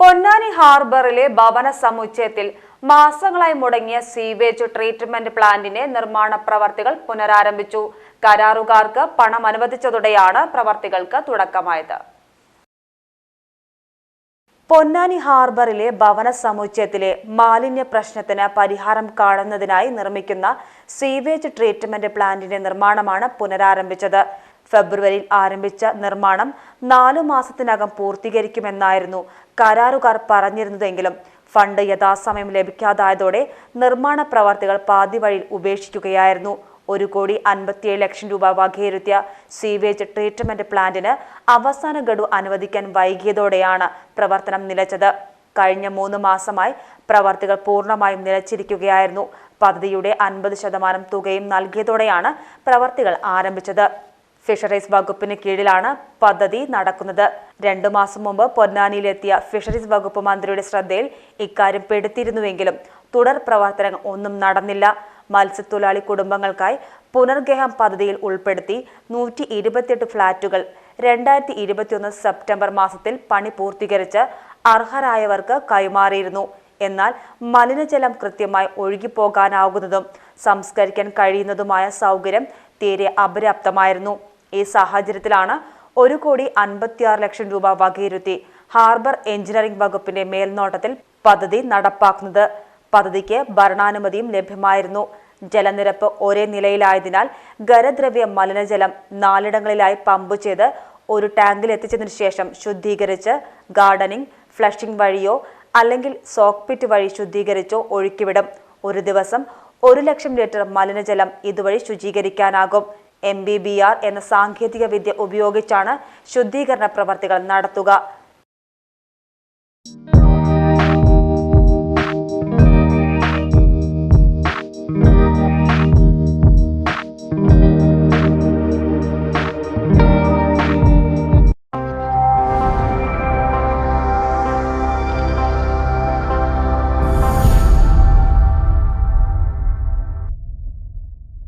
പൊന്നാനി ഹാർബറിലെ ഭവന സമുച്ചയത്തിൽ മാസങ്ങളായി മുടങ്ങിയ sewage treatment പ്ലാന്റിന്റെ നിർമ്മാണ പ്രവർത്തികൾ പുനരാരംഭിച്ചു. കരാറുകാർക്ക് പണം അനുവദിച്ചതോടെയാണ് പ്രവർത്തികൾക്ക് തുടക്കമായത്. പൊന്നാനി ഹാർബറിലെ ഭവന സമുച്ചയത്തിലെ മാലിന്യ പ്രശ്നത്തിന് പരിഹാരം കാണുന്നതിനായി നിർമ്മിക്കുന്ന സീവേജ് ട്രീറ്റ്മെന്റ് പ്ലാന്റിന്റെ നിർമ്മാണമാണ് പുനരാരംഭിച്ചത്. ഫെബ്രുവരിയിൽ ആരംഭിച്ച നിർമ്മാണം നാലു മാസത്തിനകം പൂർത്തീകരിക്കുമെന്നായിരുന്നു കരാറുകാർ പറഞ്ഞിരുന്നതെങ്കിലും ഫണ്ട് യഥാസമയം ലഭിക്കാതായതോടെ നിർമ്മാണ പ്രവർത്തികൾ പാതിവഴിയിൽ ഉപേക്ഷിക്കുകയായിരുന്നു. ഒരു കോടി അൻപത്തിയേഴ് ലക്ഷം രൂപ വകയിരുത്തിയ സീവേജ് ട്രീറ്റ്മെന്റ് പ്ലാന്റിന് അവസാന ഗഡു അനുവദിക്കാൻ വൈകിയതോടെയാണ് പ്രവർത്തനം നിലച്ചത്. കഴിഞ്ഞ മൂന്ന് മാസമായി പ്രവർത്തികൾ പൂർണമായും നിലച്ചിരിക്കുകയായിരുന്നു. പദ്ധതിയുടെ അൻപത് ശതമാനം തുകയും നൽകിയതോടെയാണ് പ്രവർത്തികൾ ആരംഭിച്ചത്. ഫിഷറീസ് വകുപ്പിന് കീഴിലാണ് പദ്ധതി നടക്കുന്നത്. രണ്ടു മാസം മുമ്പ് പൊന്നാനിയിലെത്തിയ ഫിഷറീസ് വകുപ്പ് മന്ത്രിയുടെ ശ്രദ്ധയിൽ ഇക്കാര്യം പെടുത്തിയിരുന്നുവെങ്കിലും തുടർ പ്രവർത്തനങ്ങൾ ഒന്നും നടന്നില്ല. മത്സ്യത്തൊഴിലാളി കുടുംബങ്ങൾക്കായി പുനർഗേഹം പദ്ധതിയിൽ ഉൾപ്പെടുത്തി നൂറ്റി ഇരുപത്തിയെട്ട് ഫ്ളാറ്റുകൾ രണ്ടായിരത്തി ഇരുപത്തിയൊന്ന് സെപ്റ്റംബർ മാസത്തിൽ പണി പൂർത്തീകരിച്ച് അർഹരായവർക്ക് കൈമാറിയിരുന്നു. എന്നാൽ മലിനജലം കൃത്യമായി ഒഴുകിപ്പോകാനാകുന്നതും സംസ്കരിക്കാൻ കഴിയുന്നതുമായ സൗകര്യം തീരെ അപര്യാപ്തമായിരുന്നു. ഈ സാഹചര്യത്തിലാണ് ഒരു കോടി അൻപത്തിയാറ് ലക്ഷം രൂപ വകയിരുത്തി ഹാർബർ എഞ്ചിനീയറിംഗ് വകുപ്പിന്റെ മേൽനോട്ടത്തിൽ പദ്ധതി നടപ്പാക്കുന്നത്. പദ്ധതിക്ക് ഭരണാനുമതിയും ലഭ്യമായിരുന്നു. ജലനിരപ്പ് ഒരേ നിലയിലായതിനാൽ ഖരദ്രവ്യ മലിനജലം നാലിടങ്ങളിലായി പമ്പ് ചെയ്ത് ഒരു ടാങ്കിൽ എത്തിച്ചതിനു ശേഷം ശുദ്ധീകരിച്ച് ഗാർഡനിങ് ഫ്ലഷിംഗ് വഴിയോ അല്ലെങ്കിൽ സോക്ക് പിറ്റ് വഴി ശുദ്ധീകരിച്ചോ ഒഴുക്കിവിടും. ഒരു ദിവസം ഒരു ലക്ഷം ലിറ്റർ മലിനജലം ഇതുവഴി ശുചീകരിക്കാനാകും. എം ബി ബി ആർ എന്ന സാങ്കേതിക വിദ്യ ഉപയോഗിച്ചാണ് ശുദ്ധീകരണ പ്രവർത്തികൾ നടത്തുക.